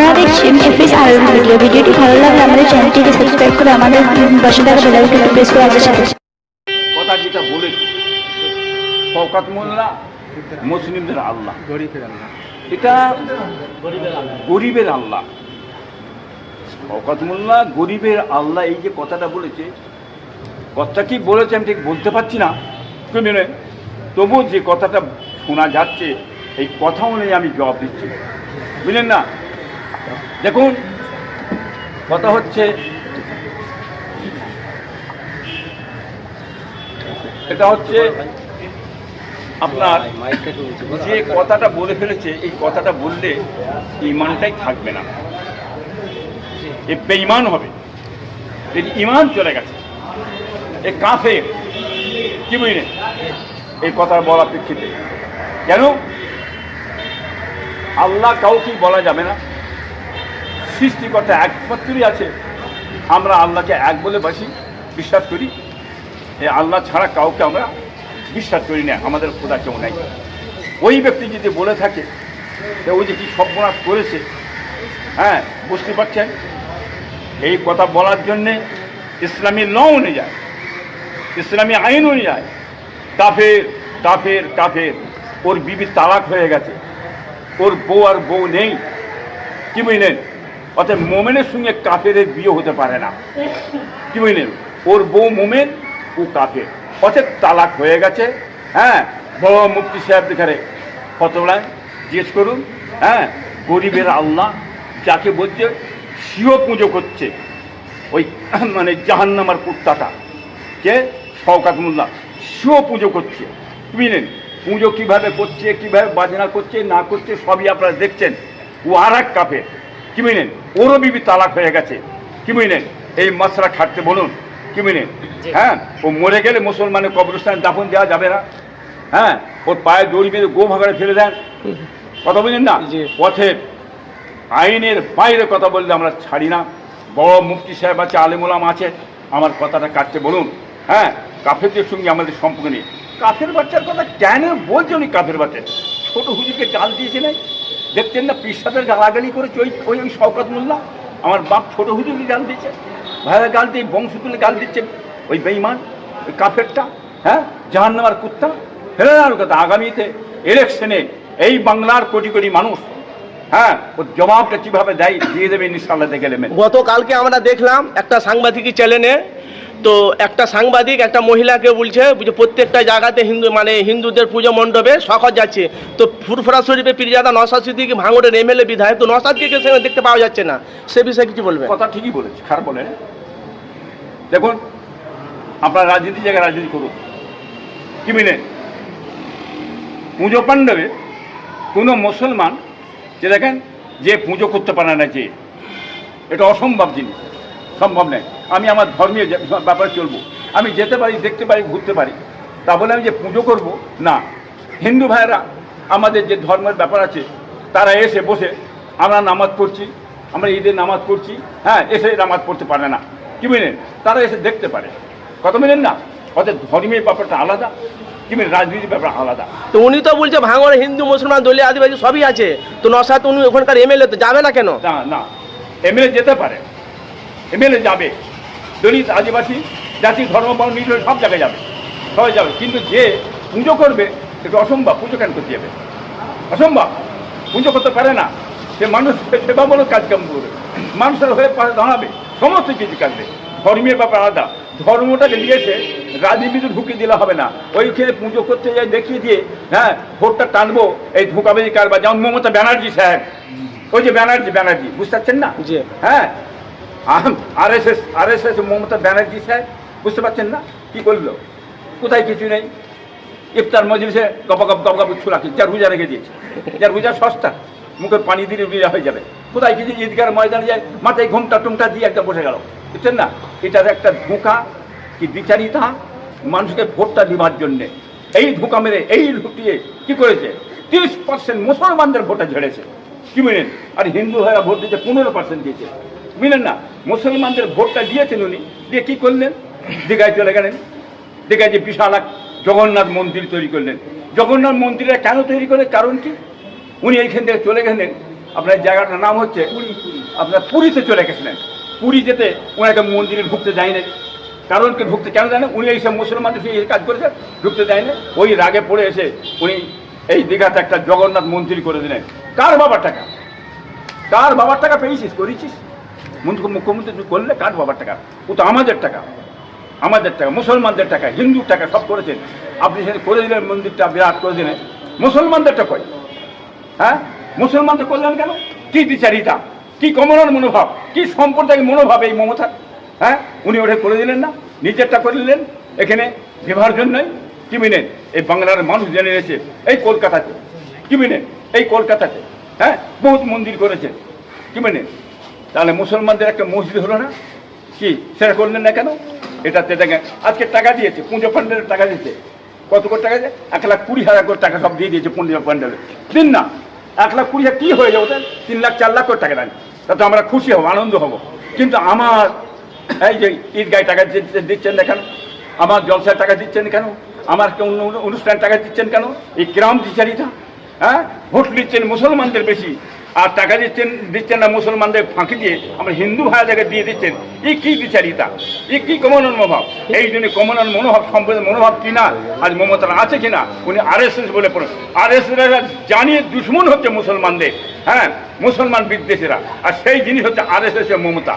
আপনারা দেখছেন এফএস আর ভিডিও ভিডিওটি ভালো লাগলে আমাদের চ্যানেলটিকে সাবস্ক্রাইব করে আমাদের পাশে থাকা বেল আইকনটি প্রেস করে আমাদের সাথে কথা যেটা বলেছি শওকাত মোল্লা মুসলিমদের আল্লাহ। এটা গরিবের আল্লাহ। শওকাত মোল্লা গরিবের আল্লাহ এই যে কথাটা বলেছে কথা কি বলেছে আমি ঠিক বলতে পারছি না। কিন্তু নয়, তবু যে কথাটা শোনা যাচ্ছে এই কথা অনুযায়ী আমি জবাব দিচ্ছি। বুঝলেন না? দেখুন, কথা হচ্ছে, এটা হচ্ছে আপনার যে কথাটা বলে ফেলেছে, এই কথাটা বললে ইমানটাই থাকবে না। এ বেঈমান হবে। ইমান চলে গেছে। এ কাফে কি বুঝলেন? এই কথা বলা প্রেক্ষিতে। কেন? আল্লাহ কাউকেই বলা যাবে না। সৃষ্টিকর্তা একমাত্রই আছে। আমরা আল্লাহকে এক বলে বাসি, বিশ্বাস করি। এই আল্লাহ ছাড়া কাউকে আমরা বিশ্বাস করি না, আমাদের খোদা কেউ নাই। ওই ব্যক্তি যদি বলে থাকে যে ওই যে কি সর্বনাশ করেছে হ্যাঁ বুঝতে পারছেন? এই কথা বলার জন্যে ইসলামী ল অনুযায়ী ইসলামী আইন অনুযায়ী কাফের কাফের কাফের, ওর বিবি তালাক হয়ে গেছে। ওর বউ আর বউ নেই। কি বুঝলেন অর্থাৎ মোমেনের সঙ্গে কাফের বিয়ে হতে পারে না। কি বুঝলেন ওর বউ মোমেন, ও কাফের। অর্থাৎ তালাক হয়ে গেছে। হ্যাঁ বড় মুক্তি সাহেব দেখারে কতবেলায় জিজ্ঞেস করুন। হ্যাঁ গরিবের আল্লাহ যাকে বলছে শিও পুজো করছে। ওই মানে জাহান্নামার কুত্তাটা। কে? শওকাত মোল্লা। শিও পুজো করছে। বুঝলেন পুজো কীভাবে করছে, কীভাবে বাজনা করছে, না করছে, সবই আপনারা দেখছেন। ও আর এক কাপের কি বুঝলেন ওরও বিবি তালাক হয়ে গেছে। কি বুঝলেন? এই মাছরা খাটতে বলুন। কি বুঝলেন? হ্যাঁ? ও মরে গেলে মুসলমানের কবরস্থানে দাফন দেওয়া যাবে না। হ্যাঁ? ওর পায়ে দড়ি বেঁধে গো ভাগাড়ে ফেলে দেন। কথা বুঝলেন না? পথের আইনের বাইরে কথা বললে আমরা ছাড়ি না। বড় মুফতি সাহেব আছে আলিমুলাম আছে। আমার কথাটা কাটতে বলুন। হ্যাঁ? কাফেরদের সঙ্গে আমাদের সম্পর্ক নেই। কাফের বাচ্চার কথা কেন বলছে উনি কাফের বাচ্চা? ছোট হুজুরকে জাল দিয়েছে নাই দেখছেন না পিসাদের গালাগালি করেছে ওই ওই ওই শওকত মোল্লা? আমার বাপ ছোট হুজুরকে গাল দিচ্ছে। ভাইরা গাল দিয়ে বংশ তুলে গাল দিচ্ছে। ওই বেইমান ওই কাফেরটা হ্যাঁ? জাহান্নামার কুত্তা। ফেলে কথা আগামীতে ইলেকশনে এই বাংলার কোটি কোটি মানুষ হ্যাঁ ওর জবাবটা কীভাবে দেয়, দিয়ে দেবে ইনশাল্লাহ দেখে নেবেন। গতকালকে আমরা দেখলাম একটা সাংবাদিকি চ্যানেলে তো একটা সাংবাদিক, একটা মহিলাকে বলছে যে প্রত্যেকটা জায়গাতে হিন্দু মানে হিন্দুদের পুজো মণ্ডপে শখত যাচ্ছে। তো ফুরফুরা শরীফে পিরিজাদা নসাদ সিদ্দিকি ভাঙড়ের এমএলএ বিধায়ক, তো নসাদকে সেখানে দেখতে পাওয়া যাচ্ছে না? সে বিষয়ে কিছু বলবে কথা ঠিকই বলেছে, খারাপ বলে দেখুন, আপনার রাজনীতি জায়গায় রাজনীতি করুন। কি মিলে? পুজো পাণ্ডবে কোনো মুসলমান যে দেখেন যে পুজো করতে পারে না যে, এটা অসম্ভব জিনিস, সম্ভব নয়। আমি আমার ধর্মীয় ব্যাপারে চলবো। আমি যেতে পারি দেখতে পারি ঘুরতে পারি। তা বলে আমি যে পুজো করব না। হিন্দু ভাইয়েরা আমাদের যে ধর্মের ব্যাপার আছে তারা এসে বসে আমরা নামাজ পড়ছি আমরা ঈদের নামাজ পড়ছি হ্যাঁ এসে নামাজ পড়তে পারে না। কি বুঝলেন? তারা এসে দেখতে পারে। কত মিলেন না? অর্থাৎ ধর্মের ব্যাপারটা আলাদা কি মিলেন রাজনীতির ব্যাপার আলাদা। তো উনি তো বলছে ভাঙড়ে হিন্দু মুসলমান দলীয় আদিবাসী সবই আছে। তো নসাদ উনি ওখানকার এমএলএ তো যাবে না কেন? না না। এমএলএ যেতে পারে। এমএলএ যাবে। দলিত আদিবাসী জাতি ধর্ম বর্ণ নির্বিশেষে সব জায়গায় যাবে। সবাই যাবে। কিন্তু যে পুজো করবে এটা অসম্ভব। পুজো কেন করতে যাবে? অসম্ভব। পুজো করতে পারে না। সে মানুষ সেবামূলক কাজকাম করবে। মানুষের হয়ে পাশে দাঁড়াবে। সমস্ত কিছু কাজবে ধর্মীয় ব্যাপার আলাদা। ধর্মটাকে নিয়েছে রাজনীতিতে ঢুকে দিলে হবে না। ওইখানে পুজো করতে যাই দেখিয়ে দিয়ে হ্যাঁ ভোটটা টানবো। এই ধোকাবাজি কারবার যেমন মমতা ব্যানার্জি সাহেব ওই যে ব্যানার্জি ব্যানার্জি। বুঝতে পারছেন না। হ্যাঁ R S S R S S Mamata Banerjee সাহেব, বুঝতে পারছেন না? কি করল? কোথায় কিছু নেই? ইফতার মজলিসে গপ গপ গপ গপ ছুলা চার হুজা রেখে দিয়েছে। চার হুজা সস্তা, মুখে পানি দিলে রুজা হয়ে যাবে। কোথায় কিছু ঈদগার ময়দানে যায় মাথায় ঘুমটা টুমটা দিয়ে একটা বসে গেল। বুঝছেন না? এটার একটা ধোঁকা কি বিচারিতা? মানুষকে ভোটটা দিবার জন্যে। এই ধোঁকা মেরে, এই লুটিয়ে কি করেছে? তিরিশ পার্সেন্ট মুসলমানদের ভোটটা ঝেড়েছে। কি মিলেন আর হিন্দু ভাইরা ভোট দিতে পনেরো পার্সেন্ট দিয়েছে। মিলেন না। মুসলমানদের ভোটটা দিয়েছেন উনি। দিয়ে কি করলেন? দীঘায় চলে গেলেন। দীঘায় যে বিশাল এক জগন্নাথ মন্দির তৈরি করলেন। জগন্নাথ মন্দিরটা কেন তৈরি করলেন কারণ কি? উনি এইখান থেকে চলে গেলেন। আপনার জায়গাটার নাম হচ্ছে আপনার পুরীতে চলে গেছিলেন। পুরী যেতে ওনাকে মন্দিরে ঢুকতে যায়নি কারণ কি? ঢুকতে কেন জানেন উনি এইসব মুসলমানদের এই কাজ করেছে ঢুকতে যায়নি ওই রাগে পড়ে এসে উনি এই দীঘাতে একটা জগন্নাথ মন্দির করে দিলেন। কার বাবার টাকা? কার বাবার টাকা পেয়েছিস? করেছিস? মুখ্যমন্ত্রী করলে কার বাবার টাকা? ও তো আমাদের টাকা। আমাদের টাকা, মুসলমানদের টাকা, হিন্দুর টাকা সব করেছেন আপনি সেটা করে দিলেন, মন্দিরটা বিরাট করে দিলেন। মুসলমানদেরটা কই? হ্যাঁ? মুসলমানদের করলেন কেন? কি বিচারিতা কি কমনার মনোভাব? কি সম্প্রদায়িক মনোভাব এই মমতা? হ্যাঁ? উনি ওটা করে দিলেন না? নিজেরটা করে দিলেন? এখানে বিভাজন জন্যই কি মিনেন এই বাংলার মানুষ জেনে নিয়েছে। এই কলকাতাতে কি মিনেন এই কলকাতাতে হ্যাঁ? বহুত মন্দির করেছেন কি মিনেন তাহলে মুসলমানদের একটা মসজিদ হলো না? কি? সেটা করলেন না কেন? এটাতে দেখেন, আজকে টাকা দিয়েছে, পুজো ফান্ডের টাকা দিয়েছে। কত করে টাকা দিয়েছে? এক লাখ কুড়ি হাজার করে টাকা সব দিয়ে দিয়েছে পুজো ফান্ডেলে দিন না, এক লাখ কুড়ি হাজার কী হয়ে যাবে তিন লাখ, চার লাখ করে টাকা দেন। তাতে আমরা খুশি হব, আনন্দ হব। কিন্তু আমার এই যে ঈদগায় টাকা দিচ্ছে- দিচ্ছেন না কেন? আমার জলসায় টাকা দিচ্ছেন কেন? আমার কোন অনু- অনুষ্ঠান টাকা দিচ্ছেন কেন? এই গ্রাম বিচারিতা হ্যাঁ? ভোট দিচ্ছেন মুসলমানদের বেশি। আর টাকা দিচ্ছেন দিচ্ছেন না মুসলমানদের ফাঁকি দিয়ে আমরা হিন্দু ভাইদেরকে দিয়ে দিচ্ছেন। এই কি বিচারিতা? এ কি কমন মনোভাব? এই জন্য কমন মনোভাব সম্পর্কে মনোভাব কিনা আজ মমতার আছে কিনা উনি আর এস এস বলে পড়েন। আর এস জানিয়ে দুশ্মন হচ্ছে মুসলমানদের। হ্যাঁ মুসলমান বিদ্বেষীরা। আর সেই জিনিস হচ্ছে আর এস এস মমতা।